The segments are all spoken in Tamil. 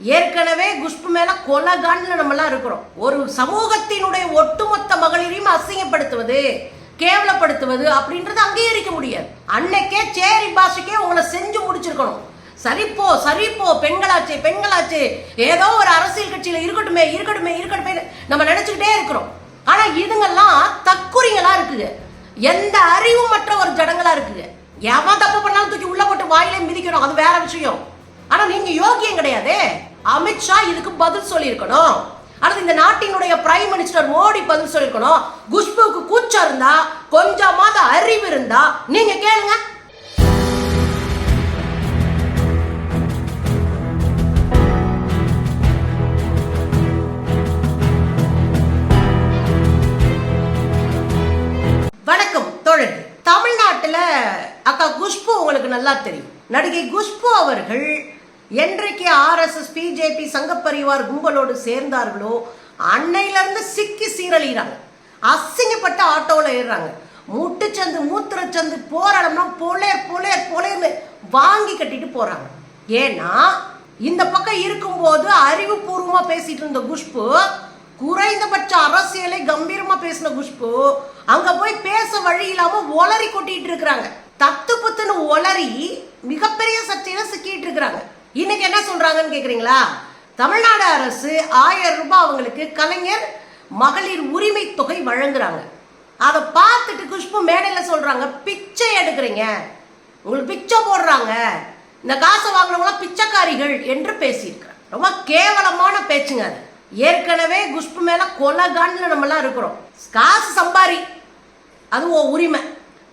ஏற்கனவே குஷ்பு மேல கொலகான்ல நம்மலாம் இருக்கிறோம். ஒரு சமூகத்தினுடைய ஒட்டுமொத்த மகளிரையும் அசிங்கப்படுத்துவது கேவலப்படுத்துவது அப்படின்றது அங்கீகரிக்க முடியாது. அன்னைக்கே சேரி பாஷைக்கே உங்களை செஞ்சு முடிச்சிருக்கணும். சரிப்போ சரிப்போ பெண்களாச்சே பெண்களாச்சே ஏதோ ஒரு அரசியல் கட்சியில இருக்கட்டுமே இருக்கட்டுமே இருக்கட்டுமே நம்ம நினைச்சுக்கிட்டே இருக்கிறோம். ஆனா இதுங்கெல்லாம் தக்குறிங்களா இருக்குங்க. எந்த அறிவும் மற்ற ஒரு ஜடங்களா இருக்குங்க. எவன் தப்பு பண்ணாலும் தூக்கி உள்ள போட்டு வாயிலே மிதிக்கணும். அது வேற விஷயம். ஆனா நீங்க யோகியம் கிடையாதே. அமித்ஷா இதுக்கு பதில் சொல்லியிருக்கணும். அடுத்து இந்த நாட்டினுடைய பிரைம் மினிஸ்டர் மோடி பதில் சொல்லியிருக்கணும். குஷ்புக்கு கூச்சம் இருந்தா கொஞ்சமாவது அறிவு இருந்தா நீங்க கேளுங்க. வணக்கம் தோழர் தமிழ்நாட்டுல அக்கா குஷ்பு உங்களுக்கு நல்லா தெரியும். நடிகை குஷ்பு அவர்கள் என்றைக்கு ஆர்எஸ்எஸ் பிஜேபி சங்கப்பரிவார் கும்பலோடு சேர்ந்தார்களோ அன்னையிலேருந்து சிக்கி சீரழிகிறாங்க. அசிங்கப்பட்ட ஆட்டோவில் ஏறுறாங்க. முட்டுச்சந்து மூத்திரச்சந்து போராடம்னா பொலேர் பொலேர் பொலேர்னு வாங்கி கட்டிட்டு போகிறாங்க ஏன்னா இந்த பக்கம் இருக்கும்போது அறிவுபூர்வமாக பேசிட்டு இருந்த குஷ்பு குறைந்தபட்ச அரசியலை கம்பீரமாக பேசின குஷ்பு அங்கே போய் பேச வழி இல்லாமல் ஒளரி கொட்டிட்டு இருக்கிறாங்க. தத்து புத்துன்னு ஒளரி மிகப்பெரிய சர்ச்சையில் சிக்கிட்டு இருக்கிறாங்க. இன்னைக்கு என்ன சொல்றாங்கன்னு கேக்குறீங்களா? தமிழ்நாடு அரசு ஆயிரம் ரூபாய் அவங்களுக்கு கலைஞர் மகளிர் உரிமை தொகை வழங்குறாங்க. அதை பார்த்துட்டு குஷ்பு மேடையில் சொல்றாங்க பிச்சை எடுக்கிறீங்க. உங்களுக்கு பிச்சை போடுறாங்க. இந்த காசை வாங்கினவங்களாம் பிச்சைக்காரிகள் என்று பேசியிருக்கிறாங்க ரொம்ப கேவலமான பேச்சுங்க அது. ஏற்கனவே குஷ்பு மேல கொலகான்ல நம்மலாம் இருக்கிறோம். காசு சம்பாரி. அது உன் உரிமை.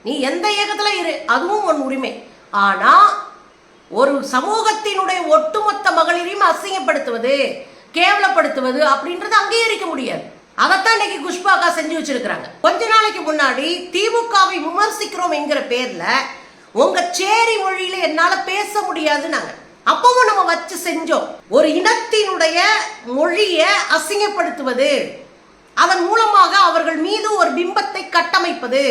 நீ எந்த இயக்கத்துல இரு அதுவும் உன் உரிமை. ஆனா ஒரு சமூகத்தினுடைய ஒட்டுமொத்த மகளிரையும் அசிங்கப்படுத்துவது கேவலப்படுத்துவது அப்படின்றது அங்கீகரிக்க முடியாது. அதைத்தான் இன்னைக்கு குஷ்பாக்கா செஞ்சு வச்சிருக்கிறாங்க. கொஞ்ச நாளைக்கு முன்னாடி திமுகவை விமர்சிக்கிறோம் என்கிற பேர்ல உங்க சேரி மொழியில என்னால பேச முடியாது நாங்க அப்பவும் நம்ம வச்சு செஞ்சோம். ஒரு இனத்தினுடைய மொழியை அசிங்கப்படுத்துவது அதன் மூலமாக அவர்கள் மீது ஒரு பிம்பத்தை கட்டமைப்பது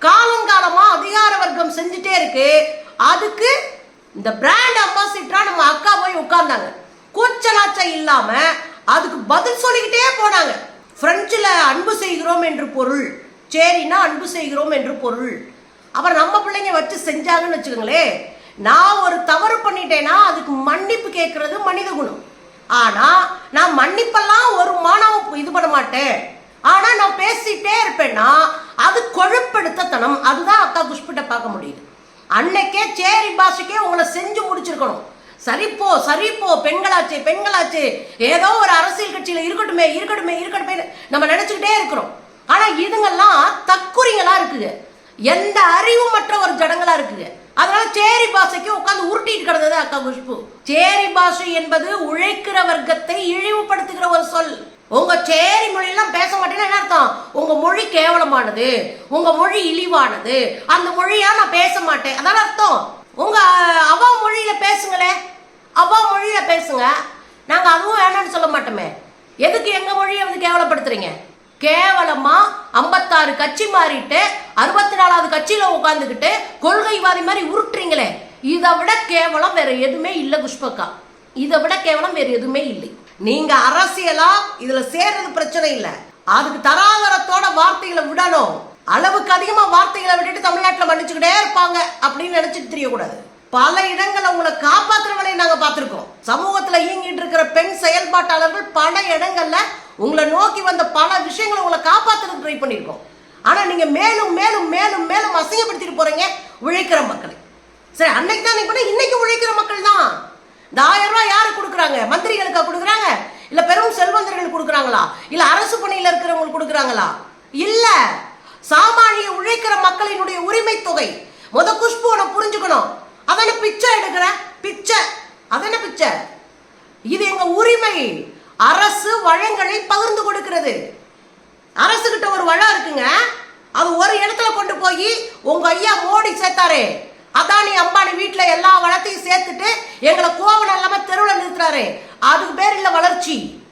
காலங்காலமா அதிகார வர்க்கம் செஞ்சுட்டே இருக்கு. அதுக்கு இந்த பிராண்ட் அம்பாசிடரா நம்ம அக்கா போய் உட்கார்ந்தாங்க. கூச்சலாச்சம் இல்லாம அதுக்கு பதில் சொல்லிக்கிட்டே போனாங்க. பிரெஞ்சில் அன்பு செய்கிறோம் என்று பொருள். சரின்னா அன்பு செய்கிறோம் என்று பொருள். அப்புறம் நம்ம பிள்ளைங்க வச்சு செஞ்சாங்கன்னு வச்சுக்கோங்களேன். நான் ஒரு தவறு பண்ணிட்டேன்னா அதுக்கு மன்னிப்பு கேட்கறது மனித குணம். ஆனால் நான் மன்னிப்பெல்லாம் ஒரு மாணவ இது பண்ண மாட்டேன். ஆனால் நான் பேசிட்டே இருப்பேன்னா அது கொழுப்படுத்த தனம் அதுதான் அக்கா குஷ்பிட்ட பார்க்க முடியுது. அன்னைக்கே சேரி பாஷைக்கே உங்களை செஞ்சு முடிச்சிருக்கணும். சரிப்போ சரிப்போ பெண்களாச்சே பெண்களாச்சே. ஏதோ ஒரு அரசியல் கட்சியில் இருக்கட்டுமே இருக்கட்டுமே இருக்கட்டுமே நம்ம நினச்சிக்கிட்டே இருக்கிறோம். ஆனால் இதுங்கெல்லாம் தக்குறிங்களா இருக்குங்க. எந்த அறிவும் மற்ற ஒரு ஜடங்களா இருக்குங்க. அதனால சேரி பாஷைக்கு உட்காந்து உருட்டிட்டு கிடந்தது அக்கா குஷ்பு. சேரி பாஷை என்பது உழைக்கிற வர்க்கத்தை இழிவுபடுத்துகிற ஒரு சொல். உங்க சேரி மொழியெல்லாம் பேச அர்த்தம் உங்க மொழி கேவலமானது. உங்க மொழி இழிவானது. அந்த மொழியா நான் பேச மாட்டேன். அதான் அர்த்தம்? உங்க அவா மொழியில பேசுங்களே. அவா மொழியில பேசுங்க. நாங்க அதுவும் வேணாம்னு சொல்ல மாட்டோமே. எதுக்கு எங்க மொழியை வந்து கேவலப்படுத்துறீங்க? கேவலமா ஐம்பத்தாறு கட்சி மாறிட்டு அறுபத்தி நாலாவது கட்சியில உட்காந்துக்கிட்டு கொள்கைவாதி மாதிரி உருட்டுறீங்களே. இதை விட கேவலம் வேற எதுவுமே இல்லை குஷ்பக்கா. இதை விட கேவலம் வேற எதுவுமே இல்லை. நீங்க அரசியலா இதுல சேர்றது பிரச்சனை இல்லை. அதுக்கு தராதரத்தோட வார்த்தைகளை விடணும். அளவுக்கு அதிகமா வார்த்தைகளை விட்டுட்டு தமிழ்நாட்டில் மன்னிச்சுக்கிட்டே இருப்பாங்க அப்படின்னு நினைச்சிட்டு தெரியக்கூடாது. பல இடங்களை உங்களை காப்பாத்துறவனை நாங்க பார்த்திருக்கோம். சமூகத்துல இயங்கிட்டு இருக்கிற பெண் செயல்பாட்டாளர்கள் பல இடங்கள்ல உங்களை நோக்கி வந்த பல விஷயங்களை உங்களை காப்பாத்துறதுக்கு ட்ரை பண்ணியிருக்கோம். ஆனா நீங்க மேலும் மேலும் மேலும் மேலும் அசிங்கப்படுத்திட்டு போறீங்க உழைக்கிற மக்களை. சரி அன்னைக்கு தான் நீங்க இன்னைக்கு உழைக்கிற மக்கள் தான். இந்த ஆயிரம் ரூபாய் யாருக்கு கொடுக்குறாங்க? மந்திரிகளுக்கா கொடுக்குறாங்க? இல்ல பெரும் செல்வந்தர்கள் கொடுக்குறாங்களா? இல்ல அரசு பணியில இருக்கிறவங்களுக்கு கொடுக்குறாங்களா? இல்ல. சாமானிய உழைக்கிற மக்களினுடைய உரிமை தொகை முத குஷ்பு உனக்கு புரிஞ்சுக்கணும் அதான பிச்சை எடுக்கிற? பிச்சை. அதன பிச்சை? இது எங்க உரிமை. அரசு வளங்களை பகிர்ந்து கொடுக்கிறது. அரசு கிட்ட ஒரு வளம் இருக்குங்க. அது ஒரு இடத்துல கொண்டு போய் உங்க ஐயா மோடி சேர்த்தாரு. அதானி அம்பானி வீட்டுல எல்லா வளத்தையும் சேர்த்துட்டு எங்களை கோவணம் இல்லாம அதுக்கு பேர் இல்ல வளர்ச்சி.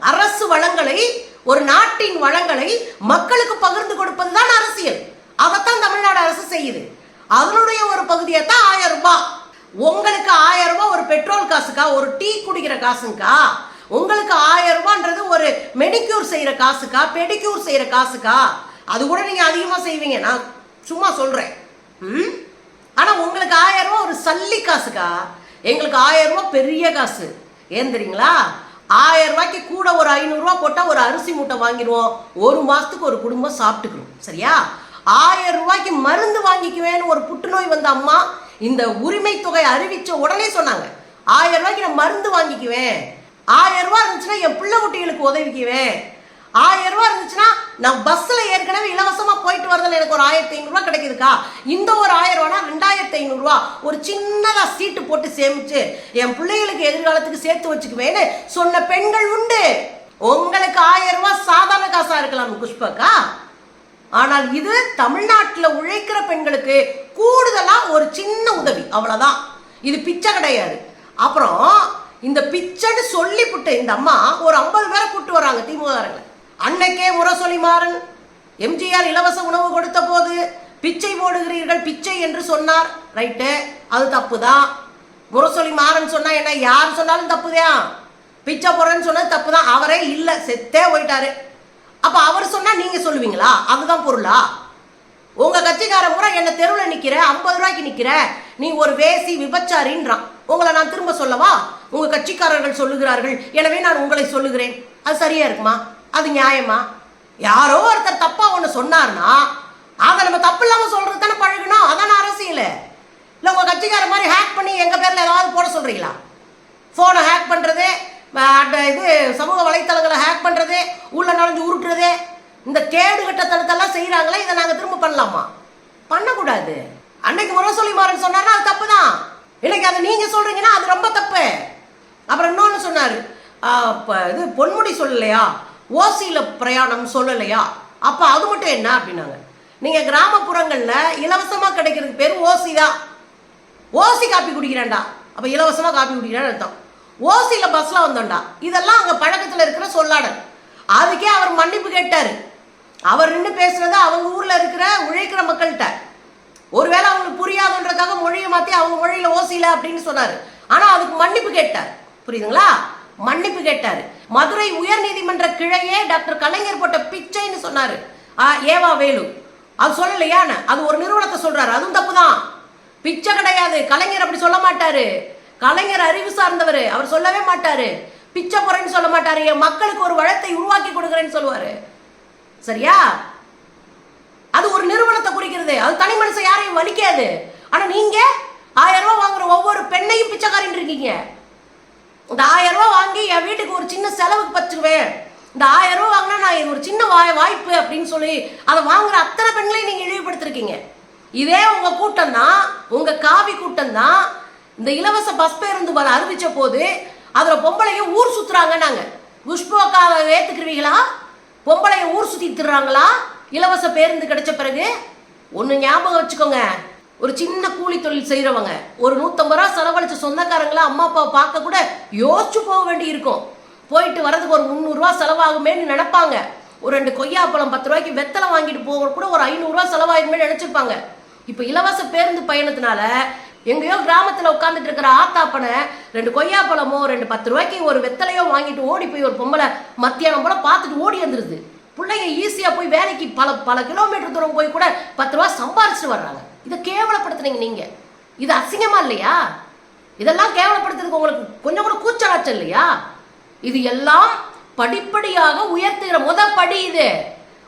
அரசு வளங்களை ஒரு நாட்டின் வளங்களை மக்களுக்கு பகிர்ந்து கொடுப்பது தான் அரசியல். அதைத்தான் தமிழ்நாடு அரசு செய்யுது. அதனுடைய ஒரு பகுதியை தான் ஆயிரம் ரூபாய். உங்களுக்கு ஆயிரம் ரூபாய் ஒரு பெட்ரோல் காசுக்கா ஒரு டீ குடிக்கிற காசுங்கக்கா உங்களுக்கு ஆயிரம் ரூபான்றது ஒரு மெடிக்யூர் செய்யற காசுக்கா பெடிக்யூர் செய்யற காசுக்கா? அது கூட நீங்க அதிகமா செய்வீங்க. நான் சும்மா சொல்றேன். ம்? ஆனா உங்களுக்கு ஆயிரம் ரூபாய் ஒரு சல்லி காசுக்கா? எங்களுக்கு ஆயிரம் ரூபா பெரிய காசு. ஏன் தெரியுங்களா? ஆயிரம் ரூபாய்க்கு கூட ஒரு ஐநூறுரூவா போட்டால் ஒரு அரிசி மூட்டை வாங்கிடுவோம். ஒரு மாதத்துக்கு ஒரு குடும்பம் சாப்பிட்டுக்கிறோம் சரியா? ஆயிரம் ரூபாய்க்கு மருந்து வாங்கிக்குவேன்னு ஒரு புற்றுநோய் வந்த அம்மா இந்த உரிமை தொகை அறிவிச்ச உடனே சொன்னாங்க. ஆயிரம் ரூபாய்க்கு நான் மருந்து வாங்கிக்குவேன். ஆயிரம் ரூபா இருந்துச்சுன்னா என் பிள்ளை குட்டிகளுக்கு உதவிக்குவேன். ஆயிரம் ரூபா இருந்துச்சுன்னா நான் பஸ்ஸில் ஏற்கனவே இலவசமாக போயிட்டு வரதில் எனக்கு ஒரு ஆயிரத்தி ஐநூறுரூவா கிடைக்குதுக்கா? இந்த ஒரு ஆயிரம் ரூபானா ஐநூறுரூவா ஒரு சின்னதாக சீட்டு போட்டு சேமிச்சு என் பிள்ளைகளுக்கு எதிர்காலத்துக்கு சேர்த்து வச்சுக்குவேன்னு சொன்ன பெண்கள் உண்டு. உங்களுக்கு ஆயிரம் ரூபாய் சாதாரண காசாக இருக்கலாம் குஷ்பக்கா ஆனால் இது தமிழ்நாட்டில் உழைக்கிற பெண்களுக்கு கூடுதலாக ஒரு சின்ன உதவி. அவ்வளோதான் இது பிச்சை கிடையாது. அப்புறம் இந்த பிச்சைன்னு சொல்லிப்புட்டு இந்த அம்மா ஒரு ஐம்பது பேரை கூட்டு வராங்க திமுககாரங்களை. அன்னைக்கே முரசொலி மாறன். எம்ஜிஆர் இலவச உணவு கொடுத்த போது பிச்சை போடுகிறீர்கள் பிச்சை என்று சொன்னார். ரைட்டு அது தப்பு தான் முரசொலி மாறன் சொன்னா என்ன? யார் சொன்னாலும் தப்புதான் பிச்சை போடுறேன்னு சொன்னது தப்பு தான் அவரே இல்லை செத்தே போயிட்டாரு. அப்போ அவர் சொன்னால் நீங்கள் சொல்லுவீங்களா? அதுதான் பொருளா? உங்கள் கட்சிக்கார முறை என்ன தெருவில் நிற்கிற ஐம்பது ரூபாய்க்கு நிற்கிற நீ ஒரு வேசி விபச்சாரின்றான். உங்களை நான் திரும்ப சொல்லவா? உங்கள் கட்சிக்காரர்கள் சொல்லுகிறார்கள். எனவே நான் உங்களை சொல்லுகிறேன். அது சரியா இருக்குமா? அது நியாயமா? யாரோ ஒருத்தர் தப்பாக ஒன்று சொன்னார்னா அதை நம்ம தப்பு இல்லாம சொல்றது தானே பழகணும். அதான அரசியல். இல்லை உங்க கட்சிக்கார மாதிரி ஹேக் பண்ணி எங்க பேர்ல ஏதாவது போட சொல்றீங்களா? ஃபோனை ஹேக் பண்ணுறது இது சமூக வலைத்தளங்களை ஹேக் பண்ணுறது உள்ள நுழைஞ்சு உருட்டுறது இந்த கேடு கட்டத்தனத்தெல்லாம் செய்கிறாங்களே இதை நாங்கள் திரும்ப பண்ணலாமா? பண்ணக்கூடாது. அன்னைக்கு முரசொலி மாறன் சொன்னார்னா அது தப்பு தான் இன்னைக்கு அதை நீங்கள் சொல்கிறீங்கன்னா அது ரொம்ப தப்பு. அப்புறம் இன்னொன்று சொன்னார். இப்போ இது பொன்முடி சொல்லலையா? ஓசியில் பிரயாணம் சொல்லலையா? அப்போ அது மட்டும் என்ன அப்படின்னாங்க. நீங்கள் கிராமப்புறங்களில் இலவசமாக கிடைக்கிறதுக்கு பேர் ஓசி தான். ஓசி காப்பி குடிக்கிறேன்டா. அப்ப இலவசமா காப்பி குடிக்கிறேன்னு அர்த்தம். ஓசியில பஸ்ல வந்தோம்டா. இதெல்லாம் அங்க பழக்கத்துல இருக்கிற சொல்லாடல். அதுக்கே அவர் மன்னிப்பு கேட்டாரு. அவர் நின்று பேசுனது அவங்க ஊர்ல இருக்கிற உழைக்கிற மக்கள்கிட்ட. ஒருவேளை அவங்களுக்கு புரியாதுன்றதுக்காக மொழியை மாத்தி அவங்க மொழியில ஓசியில அப்படின்னு சொன்னாரு. ஆனா அதுக்கு மன்னிப்பு கேட்டார். புரியுதுங்களா? மன்னிப்பு கேட்டாரு. மதுரை உயர் நீதிமன்ற கிளையே டாக்டர் கலைஞர் போட்ட பிச்சைன்னு சொன்னாரு. ஆ, ஏவா வேலு. அது சொல்லலையான்னு. அது ஒரு நிறுவனத்தை சொல்றாரு. அதுவும் தப்பு தான் பிச்சை கிடையாது. கலைஞர் அப்படி சொல்ல மாட்டாரு. கலைஞர் அறிவு சார்ந்தவர். அவர் சொல்லவே மாட்டாரு. பிச்சை போறேன்னு சொல்ல மாட்டாரு. என் மக்களுக்கு ஒரு வளத்தை உருவாக்கி கொடுக்குறேன்னு சொல்லுவாரு. சரியா? அது ஒரு நிறுவனத்தை குறிக்கிறது. அது தனி மனுஷன் யாரையும் வலிக்காது. ஆனா நீங்க ஆயிரம் ரூபாய் வாங்குற ஒவ்வொரு பெண்ணையும் பிச்சைக்காரன் இருக்கீங்க. இந்த ஆயிரம் ரூபாய் வாங்கி என் வீட்டுக்கு ஒரு சின்ன செலவுக்கு பச்சுக்குவேன் இந்த ஆயிரம் ரூபா வாங்கினா நான் ஒரு சின்ன வாய் வாய்ப்பு அப்படின்னு சொல்லி அதை வாங்குற அத்தனை பெண்களையும் நீங்கள் இழிவுபடுத்திருக்கீங்க. இதே உங்கள் கூட்டம் தான் உங்கள் காவி கூட்டம் தான். இந்த இலவச பஸ் பேருந்து வர அறிவிச்ச போது அதில் பொம்பளைங்க ஊர் சுற்றுறாங்க நாங்கள் குஷ்போக்காவை ஏத்துக்குருவீங்களா? பொம்பளைய ஊர் சுற்றி திடுறாங்களா இலவச பேருந்து கிடைச்ச பிறகு? ஒன்று ஞாபகம் வச்சுக்கோங்க. ஒரு சின்ன கூலி தொழில் செய்கிறவங்க ஒரு நூற்றம்பது ரூபா செலவழிச்ச சொந்தக்காரங்களா அம்மா அப்பாவை பார்க்க கூட யோசிச்சு போக வேண்டி இருக்கும் போயிட்டு வரதுக்கு ஒரு முந்நூறுரூவா செலவாகுமேன்னு நினைப்பாங்க. ஒரு ரெண்டு கொய்யாப்பழம் பத்து ரூபாய்க்கு வெத்தலை வாங்கிட்டு போக கூட ஒரு ஐநூறுரூவா செலவாயிருமே நினச்சிருப்பாங்க. இப்போ இலவச பேருந்து பயணத்தினால எங்கேயோ கிராமத்தில் உட்காந்துட்டு இருக்கிற ஆத்தாப்பனை ரெண்டு கொய்யாப்பழமோ ரெண்டு பத்து ரூபாய்க்கு ஒரு வெத்தலையோ வாங்கிட்டு ஓடி போய் ஒரு பொம்பளை மத்தியானம் போல பார்த்துட்டு ஓடி வந்துருது. பிள்ளைங்க ஈஸியாக போய் வேலைக்கு பல பல கிலோமீட்டர் தூரம் போய் கூட பத்து ரூபா சம்பாரிச்சுட்டு வர்றாங்க. இதை கேவலப்படுத்துனீங்க நீங்கள் இது அசிங்கமா இல்லையா? இதெல்லாம் கேவலப்படுத்துறதுக்கு உங்களுக்கு கொஞ்சம் கூட கூச்சலாச்சம் இல்லையா? இது எல்லாம் படிப்படியாக உயர்த்துகிற முதப்படி படி இது.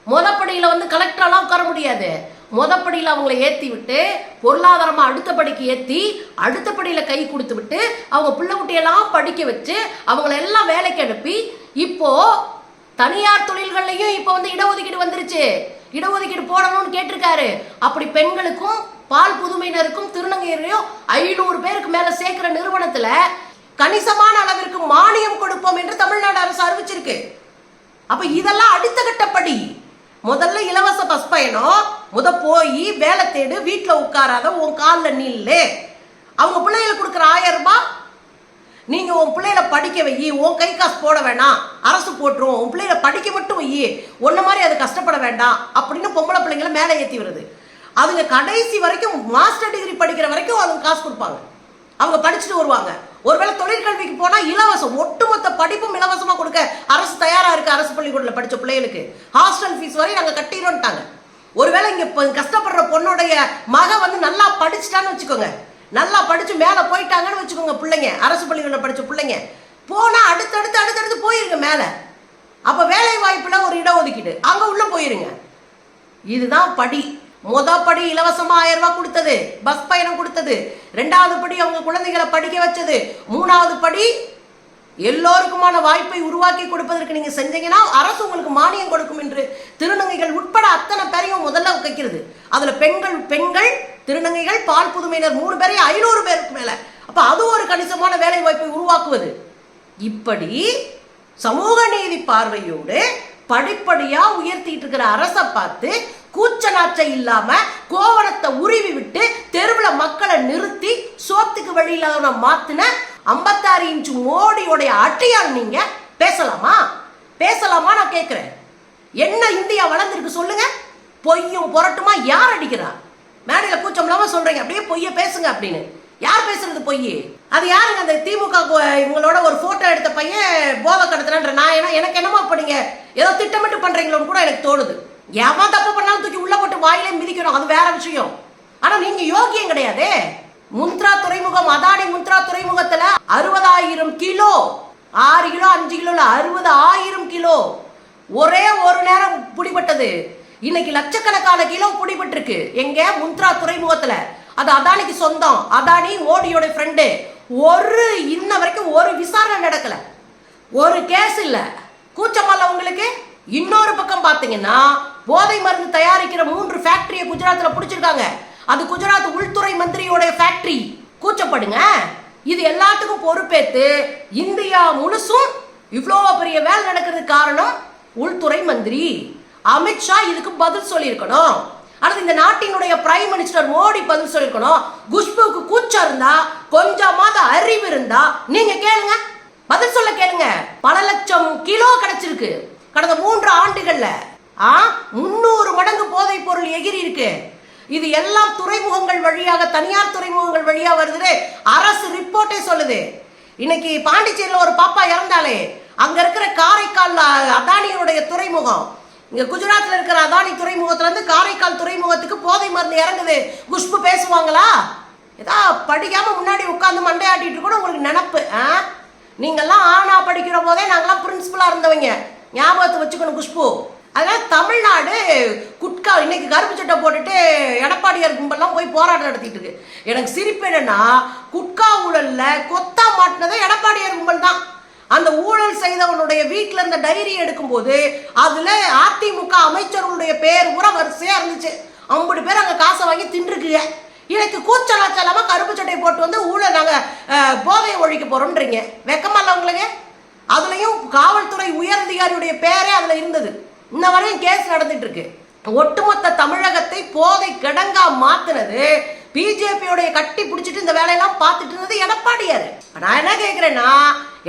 முதப்படியில் வந்து கலெக்டரெல்லாம் உட்கார முடியாது. முதப்படியில் அவங்கள ஏற்றி விட்டு பொருளாதாரமாக அடுத்த படிக்கு ஏற்றி அடுத்த கை கொடுத்து விட்டு அவங்க பிள்ளை குட்டியெல்லாம் படிக்க வச்சு அவங்கள எல்லாம் வேலைக்கு அனுப்பி இப்போது தனியார் தொழில்கள்லையும் இப்போ வந்து இடஒதுக்கீடு வந்துருச்சு. இடஒதுக்கீடு போடணும்னு கேட்டிருக்காரு. அப்படி பெண்களுக்கும் பால் புதுமையினருக்கும் திருநங்கையரையும் ஐநூறு பேருக்கு மேலே சேர்க்குற நிறுவனத்தில் கணிசமான அளவிற்கு மானியம் கொடுப்போம் என்று தமிழ்நாடு அரசு அறிவிச்சிருக்கு. அப்ப இதெல்லாம் அடுத்த கட்டப்படி முதல்ல இலவச பஸ் பயணம் முத போய் வேலை தேடு வீட்டில் உட்காராத உன் காலில் நில்லு. அவங்க பிள்ளைகளுக்கு கொடுக்குற ஆயிரம் ரூபாய் நீங்க உன் பிள்ளைகளை படிக்க வை உன் கை காசு போட வேணாம் அரசு போட்டுரும் உன் பிள்ளைகளை படிக்க மட்டும் வை ஒன்ன மாதிரி அது கஷ்டப்பட வேண்டாம் அப்படின்னு பொம்பளை பிள்ளைங்களை மேலே ஏற்றி வருது அதுங்க கடைசி வரைக்கும் மாஸ்டர் டிகிரி படிக்கிற வரைக்கும் அதுங்க காசு கொடுப்பாங்க. அவங்க படிச்சுட்டு வருவாங்க. ஒருவேளை தொழிற்கல்விக்கு போனால் இலவசம் ஒட்டுமொத்த படிப்பும் இலவசமாக கொடுக்க அரசு தயாராக இருக்குது அரசு பள்ளிக்கூடத்தில் படித்த பிள்ளைகளுக்கு. ஹாஸ்டல் ஃபீஸ் வரை நாங்கள் கட்டிடும்ட்டாங்க ஒருவேளை இங்கே இப்ப கஷ்டப்படுற பொண்ணுடைய மக வந்து நல்லா படிச்சுட்டான்னு வச்சுக்கோங்க. நல்லா படித்து மேலே போயிட்டாங்கன்னு வச்சுக்கோங்க பிள்ளைங்க அரசு பள்ளிக்கூடத்துல படித்த பிள்ளைங்க. போனால் அடுத்தடுத்து அடுத்தடுத்து போயிருங்க மேலே. அப்போ வேலை வாய்ப்பில் ஒரு இடம் ஒதுக்கிட்டு அங்கே உள்ளே போயிருங்க. இதுதான் படி. முத படி இலவசமா ஆயிரம் ரூபாய் கொடுத்தது பஸ் பயணம் கொடுத்தது ரெண்டாவது படி அவங்க குழந்தைகளை படிக்க வச்சது மூணாவது படி எல்லோருக்குமான வாய்ப்பை உருவாக்கி கொடுப்பதற்கு நீங்க செஞ்சீங்கன்னா அரசு உங்களுக்கு மானியம் கொடுக்கும் என்று திருநங்கைகள் உட்பட அத்தனை பேரையும் முதல்ல வைக்கிறது. அதுல பெண்கள் பெண்கள் திருநங்கைகள் பால் புதுமையினர் மூணு பேரையும் ஐநூறு பேருக்கு மேல. அப்ப அது ஒரு கணிசமான வேலை வாய்ப்பை உருவாக்குவது. இப்படி சமூக நீதி பார்வையோடு படிப்படியா உயர்த்திட்டு இருக்கிற அரசை பார்த்து கூச்ச நாச்சை இல்லாம கோவணத்தை உருவி விட்டு தெருவில் மக்களை நிறுத்தி சோத்துக்கு வழியில மாத்தின ஐம்பத்தாறு இன்ச்சு மோடியோடைய அட்டையால் நீங்க பேசலாமா? பேசலாமா நான் கேட்குறேன் என்ன இந்தியா வளர்ந்துருக்கு சொல்லுங்க. பொய்யும் புரட்டுமா யார் அடிக்கிறா? மேடையில் கூச்சம் இல்லாமல் சொல்றீங்க. அப்படியே பொய்ய பேசுங்க அப்படின்னு. யார் பேசுறது பொய்? அது யாருங்க அந்த திமுக இவங்களோட ஒரு போட்டோ எடுத்த பையன் போதை கடத்துறன்ற நான் என்ன எனக்கு என்னமா இப்ப ஏதோ திட்டமிட்டு பண்றீங்களோன்னு கூட எனக்கு தோணுது. எவன் தப்பு பண்ணாலும் தூக்கி உள்ள போட்டு வாயிலே மிதிக்கணும் அது வேற விஷயம். ஆனா நீங்க யோகியம் கிடையாதே. முந்த்ரா துறைமுகம் அதானி முந்த்ரா துறைமுகத்துல அறுபதாயிரம் கிலோ. ஆறு கிலோ அஞ்சு கிலோல அறுபது ஆயிரம் கிலோ. ஒரே ஒரு நேரம் பிடிபட்டது. இன்னைக்கு லட்சக்கணக்கான கிலோ பிடிபட்டிருக்கு. எங்க? முந்த்ரா துறைமுகத்துல. அது அதானிக்கு சொந்தம். அதானி மோடியோட ஃப்ரெண்டு ஒரு இன்ன வரைக்கும் ஒரு விசாரணை நடக்கல. ஒரு கேஸ் இல்ல. கூச்சமல்ல உங்களுக்கு? இன்னொரு பக்கம் பாத்தீங்கன்னா போதை மருந்து தயாரிக்கிற மூன்று ஃபேக்டரியை குஜராத்தில் பிடிச்சிருக்காங்க. அது குஜராத் உள்துறை மந்திரியோட ஃபேக்டரி கூச்சப்படுங்க. இது எல்லாத்துக்கும் பொறுப்பேற்று இந்தியா முழுசும் இவ்வளோ பெரிய வேலை நடக்கிறதுக்கு காரணம் உள்துறை மந்திரி. அமித்ஷா இதுக்கு பதில் சொல்லியிருக்கணும். அடுத்து இந்த நாட்டினுடைய பிரைம் மினிஸ்டர் மோடி பதில் சொல்லியிருக்கணும். குஷ்புக்கு கூச்சம் இருந்தா கொஞ்சமாவது அறிவு இருந்தா நீங்க கேளுங்க. பதில் சொல்ல கேளுங்க. பல லட்சம் கிலோ கிடைச்சிருக்கு. கடந்த மூன்று ஆண்டுகள்ல ஆ? முந்நூறு மடங்கு போதைப் பொருள் எகிரி இருக்கு. இது எல்லாம் துறைமுகங்கள் வழியாக தனியார் துறைமுகங்கள் வழியாக வருது அரசு ரிப்போர்ட்டே சொல்லுது. இன்னைக்கு பாண்டிச்சேரியில் ஒரு பாப்பா இறந்தாலே அங்க இருக்கிற காரைக்கால் அதானியுடைய துறைமுகம். இங்க குஜராத்ல இருக்கிற அதானி துறைமுகத்துல இருந்து காரைக்கால் துறைமுகத்துக்கு போதை மருந்து இறங்குது. குஷ்பு பேசுவாங்களா? ஏதா படிக்காம முன்னாடி உட்காந்து மண்டையாட்டிட்டு கூட உங்களுக்கு நினப்பு ஆ? நீங்கெல்லாம் ஆனா படிக்கிற போதே நாங்களாம் பிரின்சிபலா இருந்தவங்க. ஞாபகத்தை வச்சுக்கணும் குஷ்பு. அதனால் தமிழ்நாடு குட்கா இன்னைக்கு கருப்பு சட்டை போட்டுட்டு எடப்பாடியார் கும்பல்லாம் போய் போராட்டம் நடத்திட்டு இருக்கு. எனக்கு சிரிப்பு என்னன்னா குட்கா ஊழல்ல கொத்தா மாட்டினதே எடப்பாடியார் கும்பல் தான். அந்த ஊழல் செய்தவனுடைய வீட்டில் இருந்த டைரி எடுக்கும்போது அதுல அதிமுக அமைச்சர்களுடைய பேர் பூரா வரிசையா இருந்துச்சு. ஐம்பது பேர் அங்க காசை வாங்கி தின்றுக்குங்க. இன்னைக்கு கூச்சலாச்சலமாக கருப்பு சட்டை போட்டு வந்து ஊழல் நாங்க போதையை ஒழிக்க போறோம்ன்றீங்க. வெக்கமா இல்ல உங்களுக்கு? அதுலயும் காவல்துறை உயர் அதிகாரியுடைய பேரே அதுல இருந்தது. இன்ன வரையும் கேஸ் நடந்துட்டு இருக்கு ஒட்டுமொத்த தமிழகத்தை போதை கிடங்கா மாத்தினது பிஜேபியோடைய கட்டி பிடிச்சிட்டு இந்த வேலையெல்லாம் பார்த்துட்டு இருந்தது எடப்பாடியார் நான் என்ன கேட்குறேன்னா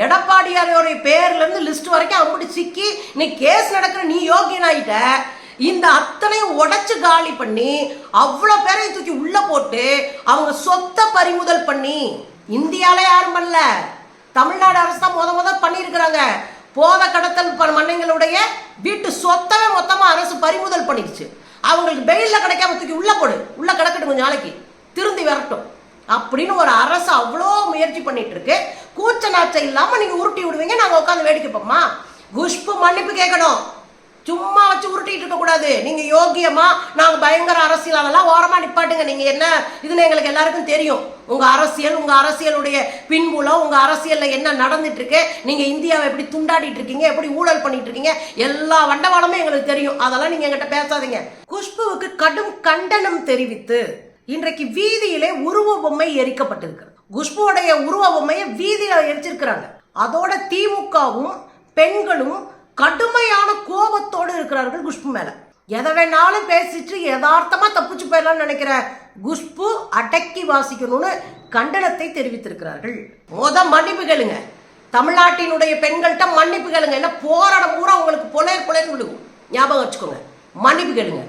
எடப்பாடியாரோடைய பேர்ல இருந்து லிஸ்ட் வரைக்கும் அப்படி சிக்கி நீ கேஸ் நடக்கிற நீ யோகியனாயிட்ட இந்த அத்தனையும் உடைச்சு காலி பண்ணி அவ்வளோ பேரையும் தூக்கி உள்ள போட்டு அவங்க சொத்தை பறிமுதல் பண்ணி இந்தியாவில யாரும் பண்ணல. தமிழ்நாடு அரசு தான் முத முத பண்ணியிருக்கிறாங்க. போத கடத்தல் மன்னங்களுடைய வீட்டு சொத்தவே மொத்தமா அரசு பறிமுதல் பண்ணிடுச்சு. அவங்களுக்கு பெயில்ல கிடைக்காம தூக்கி உள்ள போடு. உள்ள கிடக்கட்டும் கொஞ்சம் நாளைக்கு. திருந்தி வரட்டும். அப்படின்னு ஒரு அரசு அவ்வளோ முயற்சி பண்ணிட்டு இருக்கு கூச்ச நாச்சம் இல்லாம நீங்க உருட்டி விடுவீங்க. நாங்க உட்காந்து வேடிக்கை பார்ப்போமா? குஷ்பு மன்னிப்பு கேட்கணும். சும்மா வச்சு உருட்டிட்டு இருக்க கூடாது. நீங்க யோகியமா நாங்க பயங்கர அரசியல் அதெல்லாம் ஓரமா நிப்பாட்டுங்க. நீங்க என்ன? இதுன்னு எங்களுக்கு எல்லாருக்கும் தெரியும். உங்க அரசியல் உங்க அரசியலுடைய பின்புலம் உங்க அரசியல்ல என்ன நடந்துட்டு இருக்கு நீங்க இந்தியாவை எப்படி துண்டாடிட்டு இருக்கீங்க? எப்படி ஊழல் பண்ணிட்டு இருக்கீங்க? எல்லா வண்டவாளமும் எங்களுக்கு தெரியும். அதெல்லாம் நீங்க எங்கிட்ட பேசாதீங்க. குஷ்புவுக்கு கடும் கண்டனம் தெரிவித்து இன்றைக்கு வீதியிலே உருவ பொம்மை எரிக்கப்பட்டிருக்கிறது. குஷ்புவோடைய உருவ பொம்மையை வீதியில எரிச்சிருக்கிறாங்க. அதோட திமுகவும் பெண்களும் கடுமையான கோபத்தோடு இருக்கிறார்கள் குஷ்பு மேல. எதை வேணாலும் பேசிட்டு யதார்த்தமா தப்பிச்சு போயிடலாம்னு நினைக்கிற குஷ்பு அடக்கி வாசிக்கணும்னு கண்டனத்தை தெரிவித்திருக்கிறார்கள். மொத மன்னிப்பு கேளுங்க. தமிழ்நாட்டினுடைய பெண்கள்கிட்ட மன்னிப்பு கேளுங்க. என்ன போராடம் பூரா உங்களுக்கு புலையர் புலையர் விடுவோம் ஞாபகம் வச்சுக்கோங்க. மன்னிப்பு கேளுங்க.